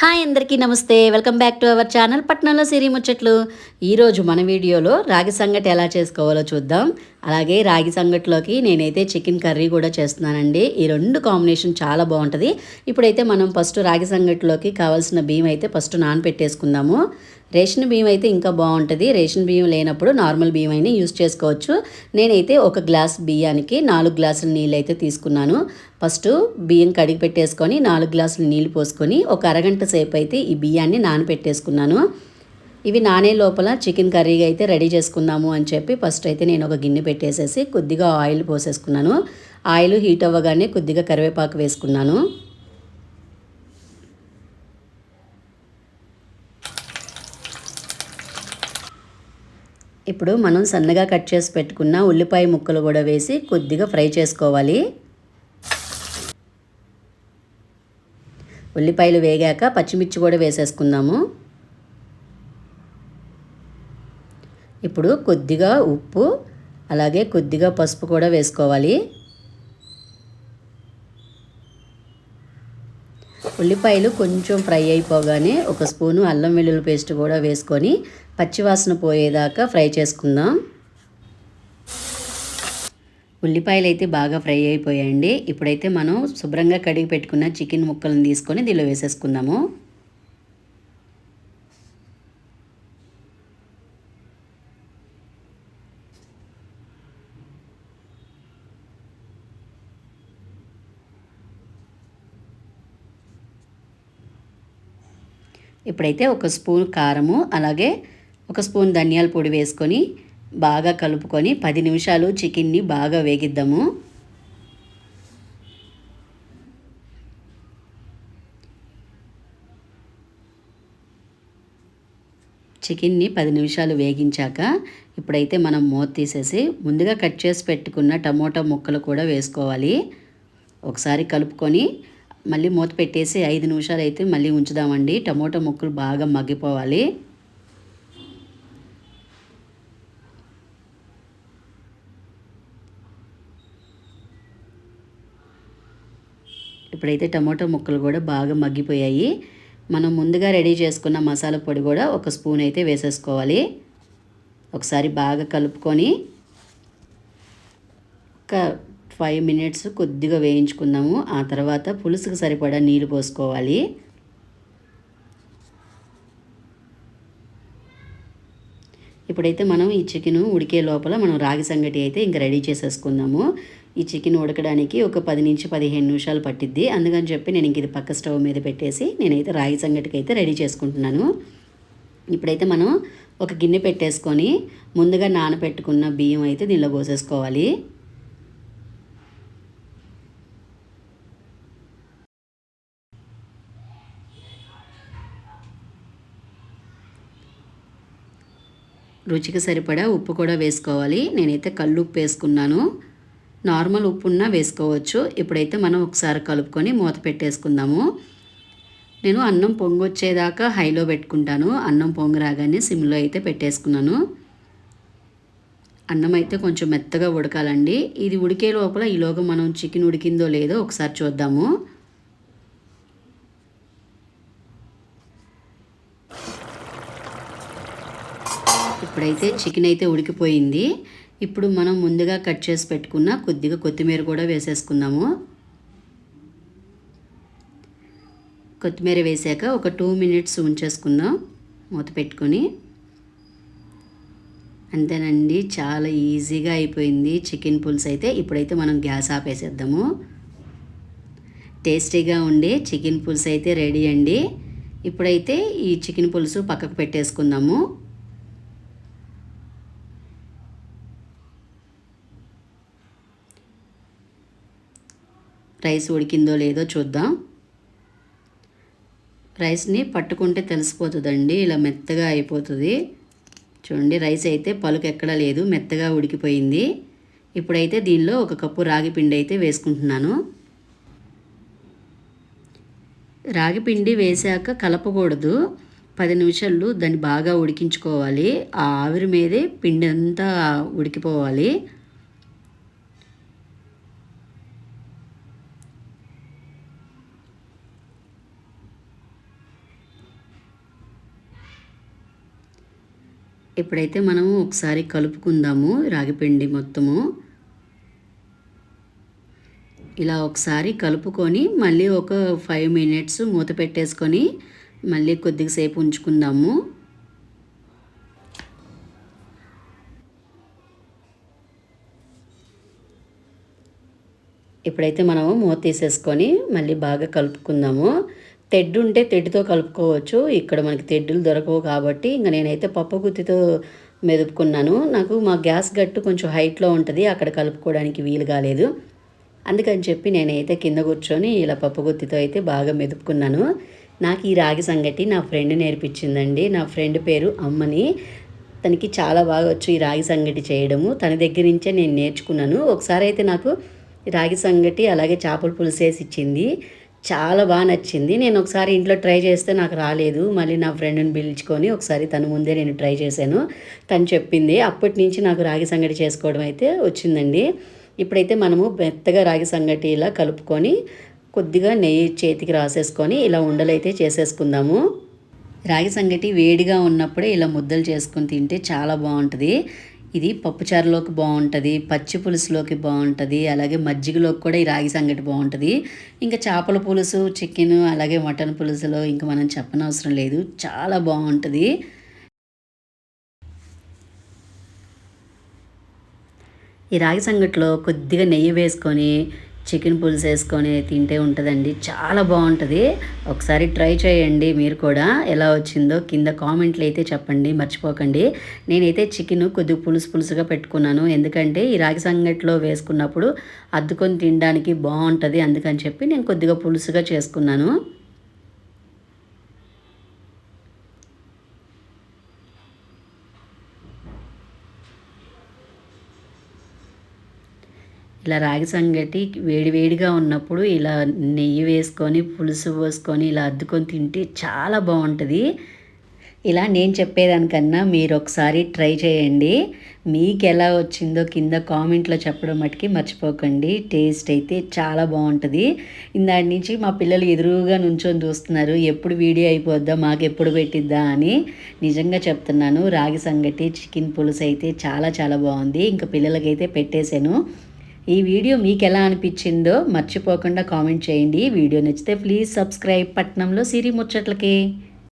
Hi అందరికీ నమస్తే. Welcome back to our channel పట్నంలో సిరి ముచ్చట్లు. ఈరోజు మన వీడియోలో రాగి సంగటి ఎలా చేసుకోవాలో చూద్దాం. అలాగే రాగి సంగటిలోకి నేనైతే చికెన్ కర్రీ కూడా చేస్తున్నానండి. ఈ రెండు కాంబినేషన్ చాలా బాగుంటుంది. ఇప్పుడైతే మనం ఫస్ట్ రాగి సంగటిలోకి కావాల్సిన బియ్యం అయితే ఫస్ట్ నానపెట్టేసుకుందాము రేషన్ బియ్యం అయితే ఇంకా బాగుంటుంది. రేషన్ బియ్యం లేనప్పుడు నార్మల్ బియ్యం అయినా యూస్ చేసుకోవచ్చు. నేనైతే ఒక గ్లాస్ బియ్యానికి నాలుగు గ్లాసుల నీళ్ళు అయితే తీసుకున్నాను. ఫస్ట్ బియ్యం కడిగి పెట్టేసుకొని నాలుగు గ్లాసులు నీళ్ళు పోసుకొని ఒక అరగంట సేపు అయితే ఈ బియ్యాన్ని నానపెట్టేసుకున్నాను ఇవి నానే లోపల చికెన్ కర్రీ అయితే రెడీ చేసుకుందాము అని చెప్పి ఫస్ట్ అయితే నేను ఒక గిన్నె పెట్టేసేసి కొద్దిగా ఆయిల్ పోసేసుకున్నాను. ఆయిల్ హీట్ అవ్వగానే కొద్దిగా కరివేపాకు వేసుకున్నాను. ఇప్పుడు మనం సన్నగా కట్ చేసి పెట్టుకున్న ఉల్లిపాయ ముక్కలు కూడా వేసి కొద్దిగా ఫ్రై చేసుకోవాలి. ఉల్లిపాయలు వేగాక పచ్చిమిర్చి కూడా వేసేసుకుందాము. ఇప్పుడు కొద్దిగా ఉప్పు అలాగే కొద్దిగా పసుపు కూడా వేసుకోవాలి. ఉల్లిపాయలు కొంచెం ఫ్రై అయిపోగానే ఒక స్పూను అల్లం వెల్లుల్లి పేస్ట్ కూడా వేసుకొని పచ్చివాసన పోయేదాకా ఫ్రై చేసుకుందాం. ఉల్లిపాయలు అయితే బాగా ఫ్రై అయిపోయాయండి. ఇప్పుడైతే మనం శుభ్రంగా కడిగి పెట్టుకున్న చికెన్ ముక్కలను తీసుకొని దీనిలో వేసేసుకుందాము. ఇప్పుడైతే ఒక స్పూన్ కారము అలాగే ఒక స్పూన్ ధనియాల పొడి వేసుకొని బాగా కలుపుకొని పది నిమిషాలు చికెన్ని బాగా వేగిద్దాము. చికెన్ని పది నిమిషాలు వేగించాక ఇప్పుడైతే మనం మూత తీసేసి ముందుగా కట్ చేసి పెట్టుకున్న టమోటా ముక్కలు కూడా వేసుకోవాలి. ఒకసారి కలుపుకొని మళ్ళీ మూత పెట్టేసి ఐదు నిమిషాలు అయితే మళ్ళీ ఉంచుదామండి. టమోటా ముక్కలు బాగా మగ్గిపోవాలి. ఇప్పుడైతే టమాటో ముక్కలు కూడా బాగా మగ్గిపోయాయి. మనం ముందుగా రెడీ చేసుకున్న మసాలా పొడి కూడా ఒక స్పూన్ అయితే వేసేసుకోవాలి. ఒకసారి బాగా కలుపుకొని ఒక ఫైవ్ మినిట్స్ కొద్దిగా వేయించుకుందాము. ఆ తర్వాత పులుసుకు సరిపడా నీళ్ళు పోసుకోవాలి. ఇప్పుడైతే మనం ఈ చికెన్ ఉడికే లోపల మనం రాగి సంగటి అయితే ఇంకా రెడీ చేసేసుకుందాము. ఈ చికెన్ ఉడకడానికి ఒక పది నుంచి పదిహేను నిమిషాలు పట్టిద్ది. అందుకని చెప్పి నేను ఇంక ఇది పక్క స్టవ్ మీద పెట్టేసి నేనైతే రాగి సంగటికి అయితే రెడీ చేసుకుంటున్నాను. ఇప్పుడైతే మనం ఒక గిన్నె పెట్టేసుకొని ముందుగా నానబెట్టుకున్న బియ్యం అయితే దీనిలో పోసేసుకోవాలి. రుచికి సరిపడా ఉప్పు కూడా వేసుకోవాలి. నేనైతే కళ్ళు ఉప్పు వేసుకున్నాను. నార్మల్ ఉప్పున్నా వేసుకోవచ్చు. ఇప్పుడైతే మనం ఒకసారి కలుపుకొని మూత పెట్టేసుకుందాము. నేను అన్నం పొంగు వచ్చేదాకా హైలో పెట్టుకుంటాను. అన్నం పొంగు రాగానే సిమ్లో అయితే పెట్టేసుకున్నాను. అన్నం అయితే కొంచెం మెత్తగా ఉడకాలండి. ఇది ఉడికే లోపల ఈలోగా మనం చికెన్ ఉడికిందో లేదో ఒకసారి చూద్దాము. ఇప్పుడైతే చికెన్ అయితే ఉడికిపోయింది. ఇప్పుడు మనం ముందుగా కట్ చేసి పెట్టుకున్న కొద్దిగా కొత్తిమీర కూడా వేసేసుకుందాము. కొత్తిమీర వేసాక ఒక టూ మినిట్స్ ఉంచేసుకుందాం మూత పెట్టుకొని. అంతేనండి చాలా ఈజీగా అయిపోయింది చికెన్ పులుసు అయితే. ఇప్పుడైతే మనం గ్యాస్ ఆపేసేద్దాము. టేస్టీగా ఉండే చికెన్ పులుసు అయితే రెడీ అండి. ఇప్పుడైతే ఈ చికెన్ పులుసు పక్కకు పెట్టేసుకుందాము. రైస్ ఉడికిందో లేదో చూద్దాం. రైస్ని పట్టుకుంటే తెలిసిపోతుందండి ఇలా మెత్తగా అయిపోతుంది. చూడండి రైస్ అయితే పలుకు ఎక్కడా లేదు మెత్తగా ఉడికిపోయింది. ఇప్పుడైతే దీనిలో ఒక కప్పు రాగి పిండి అయితే వేసుకుంటున్నాను. రాగి పిండి వేసాక కలపకూడదు. పది నిమిషాలు దాన్ని బాగా ఉడికించుకోవాలి. ఆ ఆవిరి మీదే పిండి అంతా ఉడికిపోవాలి. ఇప్పుడైతే మనము ఒకసారి కలుపుకుందాము రాగిపిండి మొత్తము ఇలా ఒకసారి కలుపుకొని మళ్ళీ ఒక ఫైవ్ మినిట్స్ మూత పెట్టేసుకొని మళ్ళీ కొద్దిగా సేపు ఉంచుకుందాము. ఇప్పుడైతే మనము మూత తీసేసుకొని మళ్ళీ బాగా కలుపుకుందాము తెడ్డు ఉంటే తెడ్డుతో కలుపుకోవచ్చు. ఇక్కడ మనకి తెడ్డులు దొరకవు కాబట్టి ఇంకా నేనైతే పప్పు గుత్తితో మెదుపుకున్నాను. నాకు మా గ్యాస్ గట్టు కొంచెం హైట్లో ఉంటుంది. అక్కడ కలుపుకోవడానికి వీలు కాలేదు. అందుకని చెప్పి నేనైతే కింద కూర్చొని ఇలా పప్పు గుత్తితో అయితే బాగా మెదుపుకున్నాను. నాకు ఈ రాగి సంగటి నా ఫ్రెండ్ నేర్పించిందండి. నా ఫ్రెండ్ పేరు అమ్మని. తనకి చాలా బాగా వచ్చు ఈ రాగి సంగటి చేయడము. తన దగ్గర నుంచే నేను నేర్చుకున్నాను. ఒకసారి అయితే నాకు రాగి సంగటి అలాగే చేపల పులుసు వేసి ఇచ్చింది. చాలా బాగా నచ్చింది. నేను ఒకసారి ఇంట్లో ట్రై చేస్తే నాకు రాలేదు. మళ్ళీ నా ఫ్రెండ్ని పిలుచుకొని ఒకసారి తన ముందే నేను ట్రై చేశాను. తను చెప్పింది. అప్పటి నుంచి నాకు రాగి సంగటి చేసుకోవడం అయితే వచ్చిందండి. ఇప్పుడైతే మనము మెత్తగా రాగి సంగటి ఇలా కలుపుకొని కొద్దిగా నెయ్యి చేతికి రాసేసుకొని ఇలా ఉండలైతే చేసేసుకుందాము. రాగి సంగటి వేడిగా ఉన్నప్పుడే ఇలా ముద్దలు చేసుకొని తింటే చాలా బాగుంటుంది. ఇది పప్పుచారులోకి బాగుంటుంది పచ్చి పులుసులోకి బాగుంటుంది అలాగే మజ్జిగలోకి కూడా ఈ రాగి సంగటి బాగుంటుంది. ఇంకా చేపల పులుసు చికెన్ అలాగే మటన్ పులుసులో ఇంకా మనం చెప్పనవసరం లేదు. చాలా బాగుంటుంది. ఈ రాగి సంగట్లో కొద్దిగా నెయ్యి వేసుకొని చికెన్ పులుసు వేసుకొని తింటే ఉంటుందండి. చాలా బాగుంటుంది. ఒకసారి ట్రై చేయండి మీరు కూడా. ఎలా వచ్చిందో కింద కామెంట్లు అయితే చెప్పండి. మర్చిపోకండి. నేనైతే చికెన్ కొద్దిగా పులుసు పులుసుగా పెట్టుకున్నాను. ఎందుకంటే ఈ రాగి సంగట్లో వేసుకున్నప్పుడు అద్దుకొని తినడానికి బాగుంటుంది. అందుకని చెప్పి నేను కొద్దిగా పులుసుగా చేసుకున్నాను. ఇలా రాగి సంగటి వేడివేడిగా ఉన్నప్పుడు ఇలా నెయ్యి వేసుకొని పులుసు పోసుకొని ఇలా అద్దుకొని తింటే చాలా బాగుంటుంది. ఇలా నేను చెప్పేదానికన్నా మీరు ఒకసారి ట్రై చేయండి. మీకు ఎలా వచ్చిందో కింద కామెంట్లో చెప్పడం మటుకి మర్చిపోకండి. టేస్ట్ అయితే చాలా బాగుంటుంది. ఇందాటి నుంచి మా పిల్లలు ఎదురుగా నుంచొని చూస్తున్నారు. ఎప్పుడు వీడియో అయిపోద్దా మాకు ఎప్పుడు పెట్టిద్దా అని నిజంగా చెప్తున్నాను. రాగి సంగటి చికెన్ పులుసు అయితే చాలా చాలా బాగుంది. ఇంకా పిల్లలకైతే పెట్టేశాను. ఈ వీడియో మీకు ఎలా అనిపించిందో మర్చిపోకుండా కామెంట్ చేయండి. వీడియో నచ్చితే ప్లీజ్ సబ్స్క్రైబ్ పట్నంలో సిరి ముచ్చట్లకి.